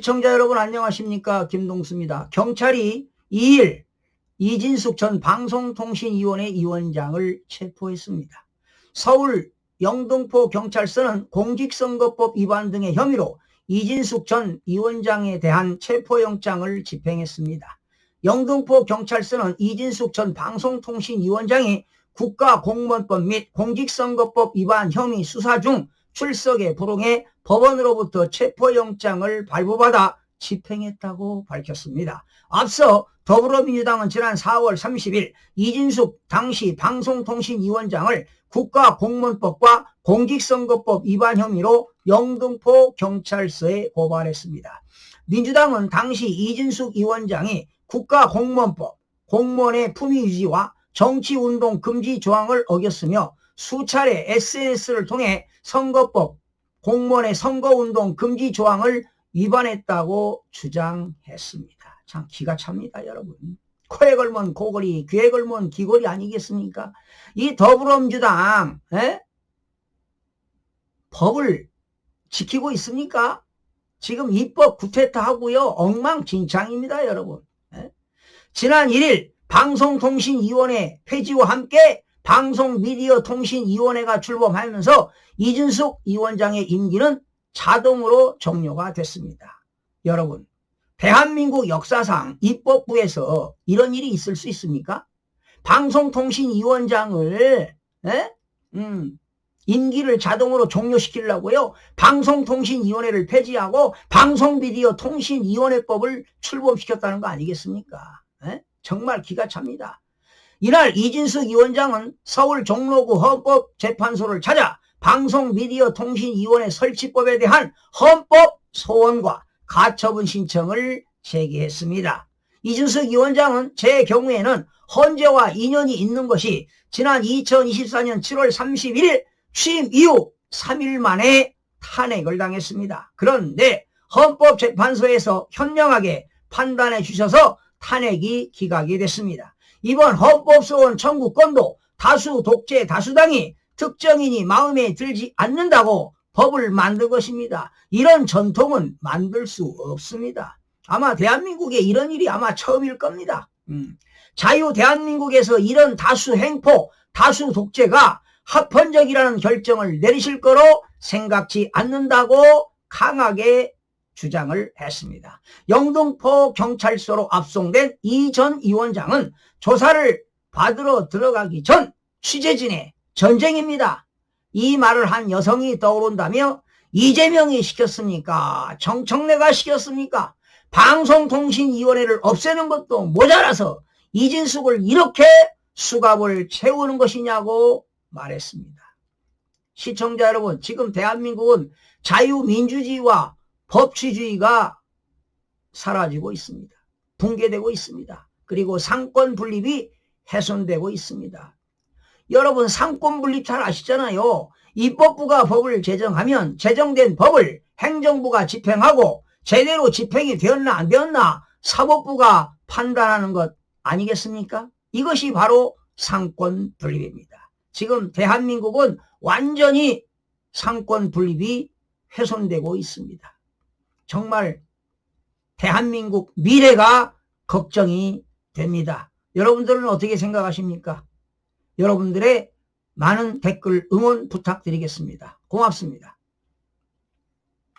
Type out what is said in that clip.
시청자 여러분 안녕하십니까 김동수입니다. 경찰이 2일 이진숙 전 방송통신위원회 위원장을 체포했습니다. 서울 영등포 경찰서는 공직선거법 위반 등의 혐의로 이진숙 전 위원장에 대한 체포영장을 집행했습니다. 영등포 경찰서는 이진숙 전 방송통신위원장이 국가공무원법 및 공직선거법 위반 혐의 수사 중 출석에 불응해 법원으로부터 체포영장을 발부받아 집행했다고 밝혔습니다. 앞서 더불어민주당은 지난 4월 30일 이진숙 당시 방송통신위원장을 국가공무원법과 공직선거법 위반 혐의로 영등포 경찰서에 고발했습니다. 민주당은 당시 이진숙 위원장이 국가공무원법, 공무원의 품위 유지와 정치운동 금지 조항을 어겼으며 수차례 SNS를 통해 선거법, 공무원의 선거운동 금지 조항을 위반했다고 주장했습니다. 참 기가 찹니다, 여러분. 코에 걸면 고거리, 귀에 걸면 귀걸이 아니겠습니까? 이 더불어민주당 에? 법을 지키고 있습니까? 지금 입법 구태타 하고요. 엉망진창입니다, 여러분. 에? 지난 1일 방송통신위원회 폐지와 함께 방송미디어통신위원회가 출범하면서 이준숙 위원장의 임기는 자동으로 종료가 됐습니다. 여러분, 대한민국 역사상 입법부에서 이런 일이 있을 수 있습니까? 방송통신위원장을 에? 음, 임기를 자동으로 종료시키려고요. 방송통신위원회를 폐지하고 방송미디어통신위원회법을 출범시켰다는 거 아니겠습니까? 에? 정말 기가 찹니다. 이날 이진숙 위원장은 서울 종로구 헌법재판소를 찾아 방송미디어통신위원회 설치법에 대한 헌법 소원과 가처분 신청을 제기했습니다. 이준석 위원장은 제 경우에는 헌재와 인연이 있는 것이 지난 2024년 7월 31일 취임 이후 3일 만에 탄핵을 당했습니다. 그런데 헌법재판소에서 현명하게 판단해 주셔서 탄핵이 기각이 됐습니다. 이번 헌법소원 청구 건도 다수 독재 다수당이 특정인이 마음에 들지 않는다고 법을 만든 것입니다. 이런 전통은 만들 수 없습니다. 아마 대한민국에 이런 일이 아마 처음일 겁니다. 음. 자유 대한민국에서 이런 다수 행포, 다수 독재가 합헌적이라는 결정을 내리실 거로 생각지 않는다고 강하게 주장을 했습니다. 영등포 경찰서로 압송된 이 전 위원장은 조사를 받으러 들어가기 전 취재진의 전쟁입니다. 이 말을 한 여성이 떠오른다며 이재명이 시켰습니까? 정청래가 시켰습니까? 방송통신위원회를 없애는 것도 모자라서 이진숙을 이렇게 수갑을 채우는 것이냐고 말했습니다. 시청자 여러분, 지금 대한민국은 자유민주주의와 법치주의가 사라지고 있습니다. 붕괴되고 있습니다. 그리고 상권 분립이 훼손되고 있습니다. 여러분 상권 분립 잘 아시잖아요. 입법부가 법을 제정하면 제정된 법을 행정부가 집행하고 제대로 집행이 되었나 안 되었나 사법부가 판단하는 것 아니겠습니까? 이것이 바로 상권 분립입니다. 지금 대한민국은 완전히 상권 분립이 훼손되고 있습니다. 정말 대한민국 미래가 걱정이 됩니다. 여러분들은 어떻게 생각하십니까? 여러분들의 많은 댓글 응원 부탁드리겠습니다. 고맙습니다.